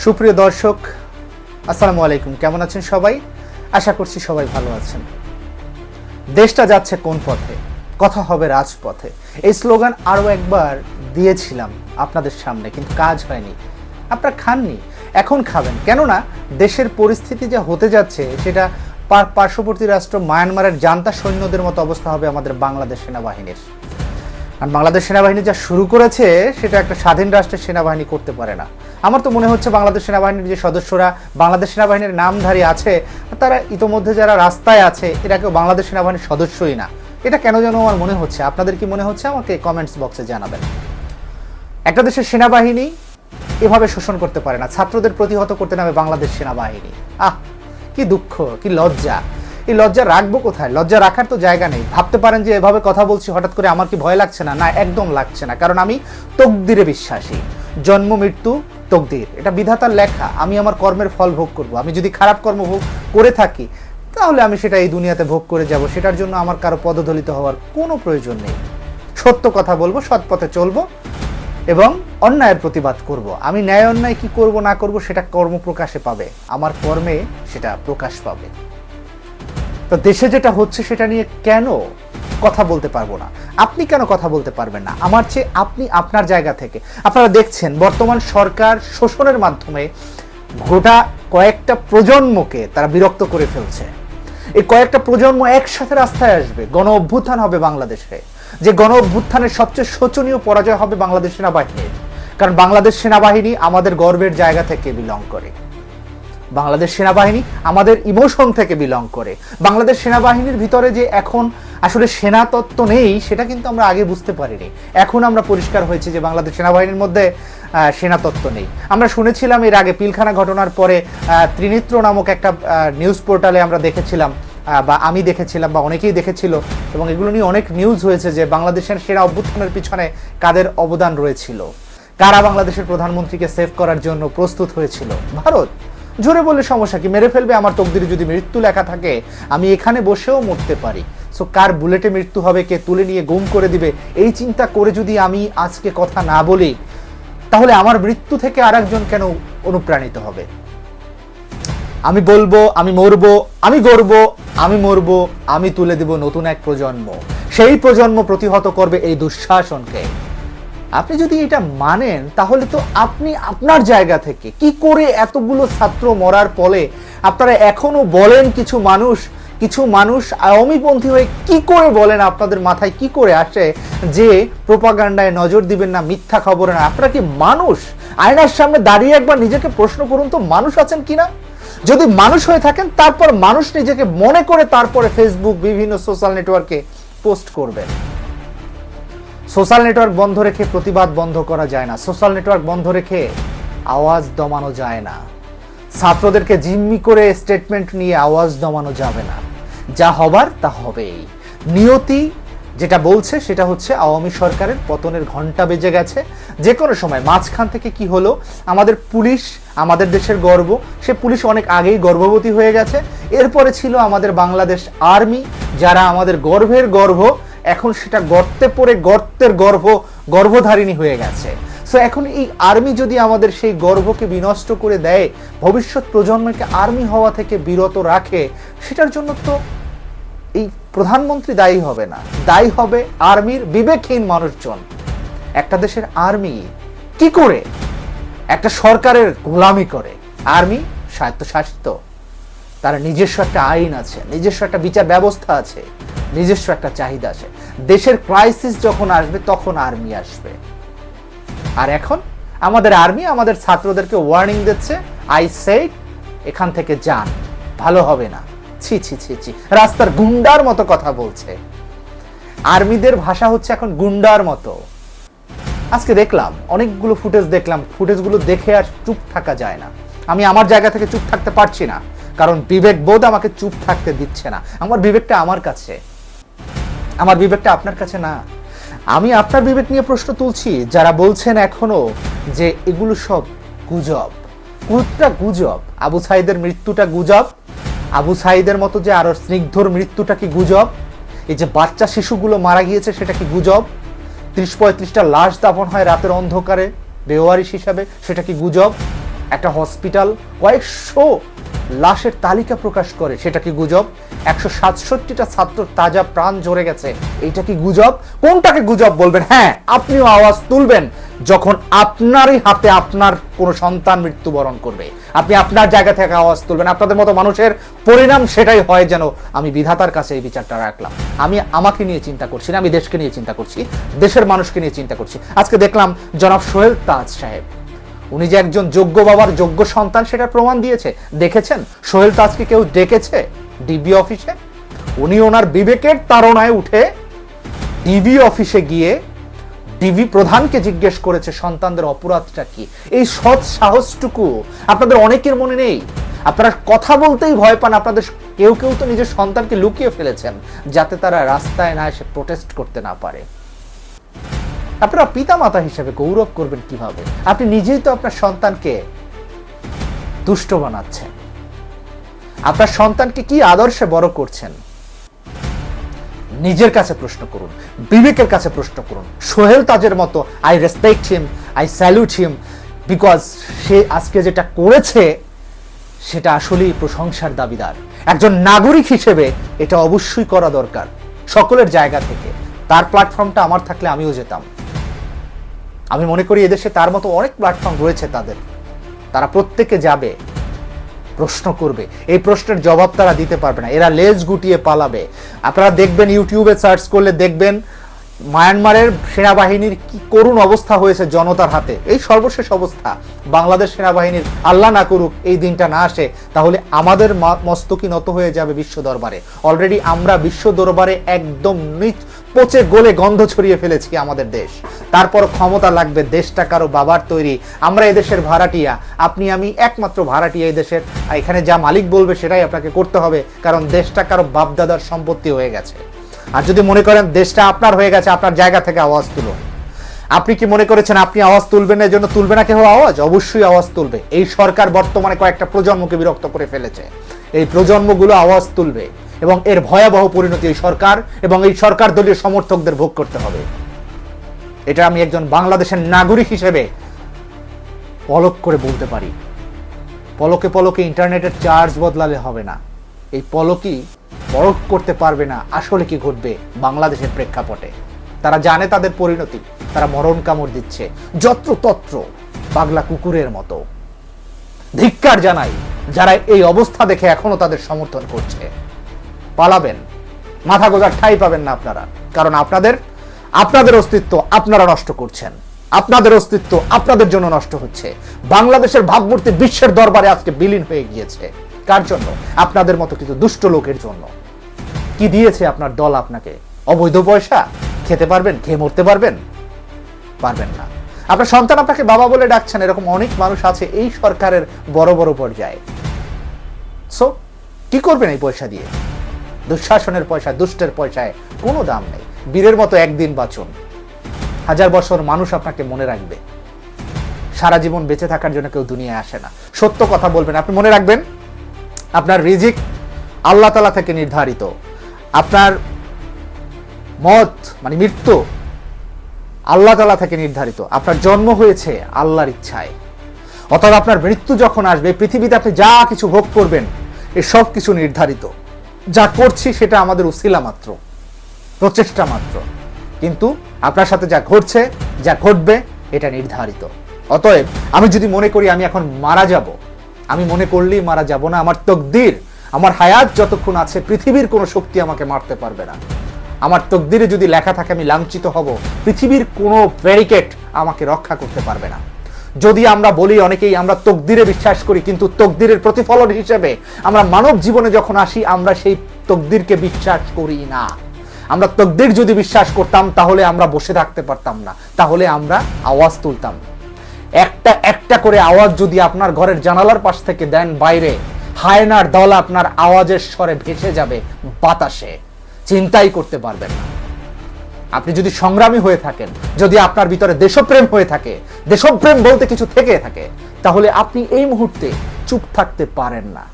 সুপ্রিয় দর্শক, আসসালামু আলাইকুম। কেমন আছেন সবাই? আশা করছি সবাই ভালো আছেন। দেশটা যাচ্ছে কোন পথে? কথা হবে রাজপথে। এই স্লোগান আরও একবার দিয়েছিলাম আপনাদের সামনে, কিন্তু কাজ হয়নি। আপনারা খাননি, এখন খাবেন। কেননা, দেশের পরিস্থিতি যা হতে যাচ্ছে, সেটা পার- পার্শ্ববর্তী রাষ্ট্র মায়ানমারের জান্তা সৈন্যদের মতো অবস্থা হবে আমাদের বাংলাদেশ সেনাবাহিনীর। আর বাংলাদেশ সেনাবাহিনী যা শুরু করেছে, সেটা একটা স্বাধীন রাষ্ট্রের সেনাবাহিনী করতে পারে না। আমার তো মনে হচ্ছে বাংলাদেশ সেনাবাহিনীর যে সদস্যরা, বাংলাদেশ সেনাবাহিনীর নামধারী আছে, তারা ইতোমধ্যে যারা রাস্তায় আছে, এরা কেউ বাংলাদেশ সেনাবাহিনীর সদস্যই না। এটা কেন যেন আমার মনে হচ্ছে? আপনাদের কি মনে হচ্ছে? আমাকে কমেন্টস বক্সে জানাবেন। একটা দেশের সেনাবাহিনী এভাবে শোষণ করতে পারে না। ছাত্রদের প্রতিহত করতে নামে বাংলাদেশ সেনাবাহিনী। আহ, কি দুঃখ, কি লজ্জা। এই লজ্জা রাখব কোথায়? লজ্জা রাখার তো জায়গা নেই। ভাবতে পারেন যে এভাবে কথা বলছি, হঠাৎ করে আমার কি ভয় লাগছে না? না, একদম লাগছে না। কারণ আমি তকদিরে বিশ্বাসী। জন্ম, মৃত্যু, তকদির। এটা বিধাতার লেখা। আমি আমার কর্মের ফল ভোগ করব। আমি যদি খারাপ কর্ম ভোগ করে থাকি, তাহলে আমি সেটা এই দুনিয়াতে ভোগ করে যাব। সেটার জন্য আমার কারও পদদলিত হওয়ার কোনো প্রয়োজন নেই। সত্য কথা বলব, সৎ পথে চলবো এবং অন্যায়ের প্রতিবাদ করব। আমি ন্যায় অন্যায় কি করব, না করব, সেটা কর্ম প্রকাশে পাবে। আমার কর্মে সেটা প্রকাশ পাবে। তো দেশে যেটা হচ্ছে সেটা নিয়ে কেন কথা বলতে পারব না? আপনি কেন কথা বলতে পারবেন না? আমার চেয়ে আপনি আপনার জায়গা থেকে। আপনারা দেখছেন, বর্তমান সরকার শোষণের মাধ্যমে গোটা কয়েকটা প্রজন্মকে তারা বিরক্ত করে ফেলছে। এই কয়েকটা প্রজন্ম একসাথে রাস্তায় আসবে, গণ অভ্যুত্থান হবে বাংলাদেশে। যে গণ অভ্যুত্থানের সবচেয়ে শোচনীয় পরাজয় হবে বাংলাদেশ সেনাবাহিনীর। কারণ বাংলাদেশ সেনাবাহিনী আমাদের গর্বের জায়গা থেকে বিলং করে। বাংলাদেশ সেনাবাহিনী আমাদের ইমোশন থেকে বিলং করে। বাংলাদেশ সেনাবাহিনীর ভিতরে যে এখন আসলে সেনা তত্ত্ব নেই সেটা কিন্তু আমরা আগে বুঝতে পারিনি। এখন আমরা পরিষ্কার হয়েছে যে বাংলাদেশ সেনাবাহিনীর মধ্যে আহ, সেনা তত্ত্ব নেই। আমরা শুনেছিলাম এর আগে পিলখানা ঘটনার পরে ত্রিনেত্র নামক একটা নিউজ পোর্টালে আমরা দেখেছিলাম বা আমি দেখেছিলাম বা অনেকেই দেখেছিল এবং এগুলো নিয়ে অনেক নিউজ হয়েছে যে বাংলাদেশের সেরা অভ্যুত্থানের পিছনে কাদের অবদান রয়েছিল। কারা বাংলাদেশের প্রধানমন্ত্রীকে সেভ করার জন্য প্রস্তুত হয়েছিল? ভারত। জোরে বললে সমস্যা কি? মেরে ফেলবে আমার তকদিরে যদি মৃত্যু লেখা থাকে, আমি এখানে বসেও মরতে পারি। সো কার বুলেটে মৃত্যু হবে, কে তুলে নিয়ে গুম করে দিবে, এই চিন্তা করে যদি আমি আজকে কথা না বলি, তাহলে আমার মৃত্যু থেকে আরেকজন কেন অনুপ্রাণিত হবে? আমি বলব, আমি মরবো, আমি গড়বো, আমি মরবো, আমি তুলে দেব নতুন এক প্রজন্ম। সেই প্রজন্ম প্রতিহত করবে এই দুঃশাসনকে। আপনি যদি এটা মানেন, তাহলে তো আপনি আপনার জায়গা থেকে কি করে এতগুলো ছাত্র মরার ফলে আপনারা এখনও বলেন কিছু মানুষ কিছু মানুষ আওয়ামীপন্থী হয়ে কি করে বলেন আপনাদের মাথায় কি করে আসে যে প্রোপাগান্ডায় নজর দিবেন না, মিথ্যা খবরে না? আপনারা কি মানুষ? আয়নার সামনে দাঁড়িয়ে একবার নিজেকে প্রশ্ন করুন তো, মানুষ আছেন কিনা? যদি মানুষ হয়ে থাকেন, তারপর মানুষ নিজেকে মনে করে তারপরে ফেসবুক বিভিন্ন সোশ্যাল নেটওয়ার্কে পোস্ট করবেন। সোশ্যাল নেটওয়ার্ক বন্ধ রেখে প্রতিবাদ বন্ধ করা যায় না। সোশ্যাল নেটওয়ার্ক বন্ধ রেখে আওয়াজ দমানো যায় না। ছাত্রদেরকে জিম্মি করে স্টেটমেন্ট নিয়ে আওয়াজ দমানো যাবে না। যা হবার তা হবেই। নিয়তি যেটা বলছে সেটা হচ্ছে আওয়ামী সরকারের পতনের ঘণ্টা বেজে গেছে। যে কোনো সময় মাঝখান থেকে কি হলো? আমাদের পুলিশ, আমাদের দেশের গর্ব। সে পুলিশ অনেক আগেই গর্ভবতী হয়ে গেছে। এরপরে ছিল আমাদের বাংলাদেশ আর্মি, যারা আমাদের গর্ভের গর্ভ এখন সেটা গর্তে পড়ে গর্তের গর্ভ, গর্ভধারিণী হয়ে গেছে। সো এখন এই আর্মি যদি আমাদের সেই গর্ভকে বিনষ্ট করে দেয়, ভবিষ্যৎ প্রজন্মকে আর্মি হওয়া থেকে বিরত রাখে, সেটার জন্য তো এই প্রধানমন্ত্রী দায়ী হবে না। দায়ী হবে আর্মির বিবেকহীন মানুষজন। একটা দেশের আর্মি কি করে? একটা সরকারের গোলামি করে। আর্মি স্বায়ত্তশাসিত। তার নিজস্ব একটা আইন আছে, নিজস্ব একটা বিচার ব্যবস্থা আছে। নিজস্ব একটা চাহিদা আছে। দেশের ক্রাইসিস যখন আসবে, তখন আর্মি আসবে। আর এখন আমাদের আর্মি আমাদের ছাত্রদেরকে ওয়ার্নিং দিচ্ছে আই সেট এখান থেকে যান। ভালো হবে না। ছি ছি ছি ছি। রাস্তার গুন্ডার মতো কথা বলছে। আর্মিদের ভাষা হচ্ছে এখন গুন্ডার মতো। আজকে দেখলাম, অনেকগুলো ফুটেজ দেখলাম। ফুটেজগুলো দেখে আর চুপ থাকা যায় না। আমি আমার জায়গা থেকে চুপ থাকতে পারছি না। কারণ বিবেক বোধ আমাকে চুপ থাকতে দিচ্ছে না। আমার বিবেকটা আমার কাছে। আমার বিবেকটা আপনার কাছে না। আমি আপনার বিবেক নিয়ে প্রশ্ন তুলছি, যারা বলছেন এখনও যে এগুলো সব গুজব। কোনটা গুজব। আবু সাইদের মৃত্যুটা গুজব। আবু সাইদের মতো যে আরও স্নিগ্ধর মৃত্যুটা কি গুজব? এই যে বাচ্চা শিশুগুলো মারা গিয়েছে, সেটা কি গুজব? ত্রিশ পঁয়ত্রিশটা লাশ দাপন হয় রাতের অন্ধকারে, বেওয়ারিশ হিসাবে, সেটা কি গুজব? একটা হসপিটাল, কয়েকশো লাশের তালিকা প্রকাশ করে, সেটা কি গুজব? একশো সাতষট্টিটা ছাত্র তাজা প্রাণ ঝরে গেছে, এইটা কি গুজব? কোনটাকে গুজব বলবেন? হ্যাঁ আপনিও আওয়াজ তুলবেন যখন আপনারই হাতে আপনার কোনো সন্তান মৃত্যুবরণ করবে। আপনি আপনার জায়গা থেকে আওয়াজ তুলবেন, আপনাদের মতো মানুষের পরিণাম সেটাই হয় যেন আমি বিধাতার কাছে এই বিচারটা রাখলাম। আমি আমাকে নিয়ে চিন্তা করছি না, আমি দেশকে নিয়ে চিন্তা করছি, দেশের মানুষকে নিয়ে চিন্তা করছি। আজকে দেখলাম জনাব সোহেল তাজ সাহেব উনি যে একজন যোগ্য বাবার যোগ্য সন্তান সেটা প্রমাণ দিয়েছে। দেখেছেন? সোহেল তাজকে কেউ ডেকেছে ডিবি অফিসে? উনি ওনার বিবেকের তাড়নায় উঠে ডিবি অফিসে গিয়ে ডিবি প্রধানকে জিজ্ঞেস করেছে, সন্তানদের অপরাধটা কি? এই সৎ সাহসটুকু আপনাদের অনেকের মনে নেই? আপনারা কথা বলতেই ভয় পান, আপনাদের কেউ কেউ তো নিজের সন্তানকে লুকিয়ে ফেলেছেন, যাতে তারা রাস্তায় না এসে প্রোটেস্ট করতে না পারে। আপনারা পিতামাতা হিসেবে গৌরব করবেন কীভাবে? আপনি নিজেই তো আপনার সন্তানকে দুষ্ট বানাচ্ছেন। আপনার সন্তানকে কি আদর্শে বড় করছেন? নিজের কাছে প্রশ্ন করুন, বিবেকের কাছে প্রশ্ন করুন। সোহেল তাজের মতো I respect him I salute him because সে আজকে যেটা করেছে, সেটা আসলেই প্রশংসার দাবিদার। একজন নাগরিক হিসেবে এটা অবশ্যই করা দরকার, সকলের জায়গা থেকে। তার প্ল্যাটফর্মটা আমার থাকলে আমিও যেতাম। আমি মনে করি এদেশে তার মতো অনেক প্ল্যাটফর্ম রয়েছে তাদের। তারা প্রত্যেকে যাবে, প্রশ্ন করবে। এই প্রশ্নের জবাব তারা দিতে পারবে না। এরা লেজ গুটিয়ে পালাবে। আপনারা দেখবেন ইউটিউবে সার্চ করলে দেখবেন মায়ানমারের সেনাবাহিনীর কি করুণ অবস্থা হয়েছে জনতার হাতে? এই সর্বশেষ অবস্থা। বাংলাদেশ সেনাবাহিনীর আল্লাহ না করুক এই দিনটা না আসে, তাহলে আমাদের মস্তকি নত হয়ে যাবে বিশ্ব দরবারে। অলরেডি আমরা বিশ্ব দরবারে একদম নিচ পচে গলে গন্ধ ছড়িয়ে ফেলেছি আমাদের দেশ। তারপর ক্ষমতা লাগবে দেশটা কারও বাবার তৈরি। আমরা এদেশের ভাড়াটিয়া। আপনি, আমি একমাত্র ভাড়াটিয়া এই দেশের। এখানে যা মালিক বলবে সেটাই আপনাকে করতে হবে, কারণ দেশটা কারও বাপদাদার সম্পত্তি হয়ে গেছে। আর যদি মনে করেন দেশটা আপনার হয়ে গেছে, আপনার জায়গা থেকে আওয়াজ তুলুন আপনি কি মনে করেছেন আপনি আওয়াজ তুলবেন এর জন্য তুলবে না কেউ আওয়াজ? অবশ্যই আওয়াজ তুলবে। এই সরকার বর্তমানে কয়েকটা প্রজন্মকে বিরক্ত করে ফেলেছে। এই প্রজন্মগুলো আওয়াজ তুলবে এবং এর ভয়াবহ পরিণতি এই সরকার এবং এই সরকার দলীয় সমর্থকদের ভোগ করতে হবে। এটা আমি একজন বাংলাদেশের নাগরিক হিসেবে পলক করে বলতে পারি। পলকে পলকে ইন্টারনেটের চার্জ বদলালে হবে না। এই পলকই পরখ করতে পারবে না, আসলে কি ঘটবে বাংলাদেশের প্রেক্ষাপটে। তারা জানে তাদের পরিণতি, তারা মরণ কামড় দিচ্ছে যত্র তত্র পাগলা কুকুরের মতো। ধিক্কার জানাই, যারা এই অবস্থা দেখে এখনও তাদের সমর্থন করছে। পালাবেন, মাথা গোজার ঠাই পাবেন না আপনারা, কারণ আপনাদের আপনাদের অস্তিত্ব আপনারা নষ্ট করছেন। আপনাদের অস্তিত্ব আপনাদের জন্য নষ্ট হচ্ছে। বাংলাদেশের ভাবমূর্তি বিশ্বের দরবারে আজকে বিলীন হয়ে গিয়েছে। কার জন্য? আপনাদের মতো কিছু দুষ্ট লোকের জন্য। কি দিয়েছে আপনার দল আপনাকে? অবৈধ পয়সা? খেতে পারবেন? খেয়ে মরতে পারবেন? পারবেন না। আপনার সন্তান আপনাকে বাবা বলে ডাকছেন, এরকম অনেক মানুষ আছে এই সরকারের বড় বড় পর্যায়ে। সো কি করবেন এই পয়সা দিয়ে? দুঃশাসনের পয়সা, দুষ্টের পয়সায় কোনো দাম নেই। বীরের মতো একদিন বাঁচুন। হাজার বছর মানুষ আপনাকে মনে রাখবে। সারা জীবন বেঁচে থাকার জন্য কেউ দুনিয়ায় আসে না। সত্য কথা বলবেন, আপনি মনে রাখবেন? আপনার রিজিক আল্লাহ তালা থেকে নির্ধারিত। আপনার মত মানে মৃত্যু আল্লাহ তালা থেকে নির্ধারিত। আপনার জন্ম হয়েছে আল্লাহর ইচ্ছায়। অতএব আপনার মৃত্যু যখন আসবে পৃথিবীতে আপনি যা কিছু ভোগ করবেন এ সব কিছু নির্ধারিত। যা করছি সেটা আমাদের উসিলা মাত্র, প্রচেষ্টা মাত্র। কিন্তু আপনার সাথে যা ঘটছে, যা ঘটবে, এটা নির্ধারিত। অতএব আমি যদি মনে করি আমি এখন মারা যাব আমি মনে করলেই মারা যাব না। আমার তকদির, আমার হায়াত যতক্ষণ আছে, পৃথিবীর কোনো শক্তি আমাকে মারতে পারবে না। আমার তকদিরে যদি লেখা থাকে, আমি লাঞ্ছিত হব। পৃথিবীর কোনো ব্যারিকেড আমাকে রক্ষা করতে পারবে না। যদি আমরা বলি অনেকেই, আমরা তকদিরে বিশ্বাস করি, কিন্তু তকদিরের প্রতিফলন হিসেবে আমরা মানব জীবনে যখন আসি, আমরা সেই তকদিরকে বিশ্বাস করি না। আমরা তকদির যদি বিশ্বাস করতাম, তাহলে আমরা বসে থাকতে পারতাম না। তাহলে আমরা আওয়াজ তুলতাম। একটা একটা করে আওয়াজ যদি আপনার ঘরের জানালার পাশ থেকে দেন বাইরে, হায়নার দল আপনার আওয়াজের স্বরে ভেসে যাবে বাতাসে। চিন্তাই করতে পারবেন না। আপনি যদি সংগ্রামী হয়ে থাকেন, যদি আপনার ভিতরে দেশপ্রেম হয়ে থাকে, দেশপ্রেম বলতে কিছু থেকে থাকে, তাহলে আপনি এই মুহূর্তে চুপ থাকতে পারেন না।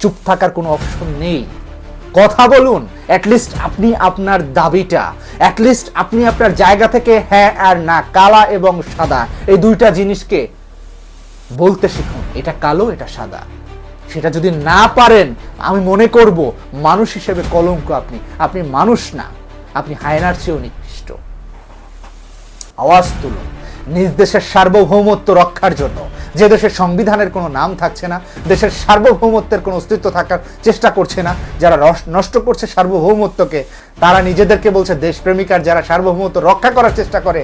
চুপ থাকার কোনো অপশন নেই। কথা বলুন অ্যাটলিস্ট আপনি আপনার দাবিটা অ্যাটলিস্ট আপনি আপনার জায়গা থেকে হ্যাঁ আর না, কালা এবং সাদা, এই দুইটা জিনিসকে বলতে শিখুন, এটা কালো, এটা সাদা। সেটা যদি না পারেন, আমি মনে করব মানুষ হিসেবে কলঙ্ক আপনি আপনি মানুষ না, আপনি হায়নার চেয়েও নিকৃষ্ট। আওয়াজ তুলুন, নিজ দেশের সার্বভৌমত্ব রক্ষার জন্য যে দেশের সংবিধানের কোনো নাম থাকছে না, দেশের সার্বভৌমত্বের কোনো অস্তিত্ব থাকার চেষ্টা করছে না, যারা নষ্ট করছে সার্বভৌমত্বকে, তারা নিজেদেরকে বলছে দেশপ্রেমিকার যারা সার্বভৌমত্ব রক্ষা করার চেষ্টা করে,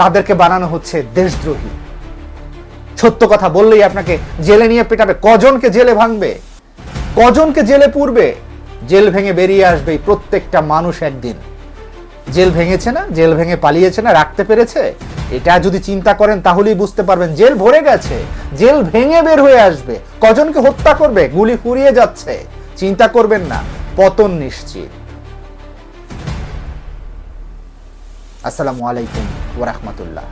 তাদেরকে বানানো হচ্ছে দেশদ্রোহী। সত্য কথা বললেই আপনাকে জেলে নিয়ে পেটাবে। কজনকে জেলে ভাঙবে? কজনকে জেলে পুরবে? জেল ভেঙে বেরিয়ে আসবে প্রত্যেকটা মানুষ একদিন। জেল ভেঙেছে না? জেল ভেঙে পালিয়েছে না? রাখতে পেরেছে? এটা যদি চিন্তা করেন, তাহলেই বুঝতে পারবেন জেল ভরে গেছে, জেল ভেঙে বের হয়ে আসবে। কজনকে হত্যা করবে? গুলি ফুরিয়ে যাচ্ছে। চিন্তা করবেন না, পতন নিশ্চিত। আসসালামু আলাইকুম ওরহমতুল্লাহ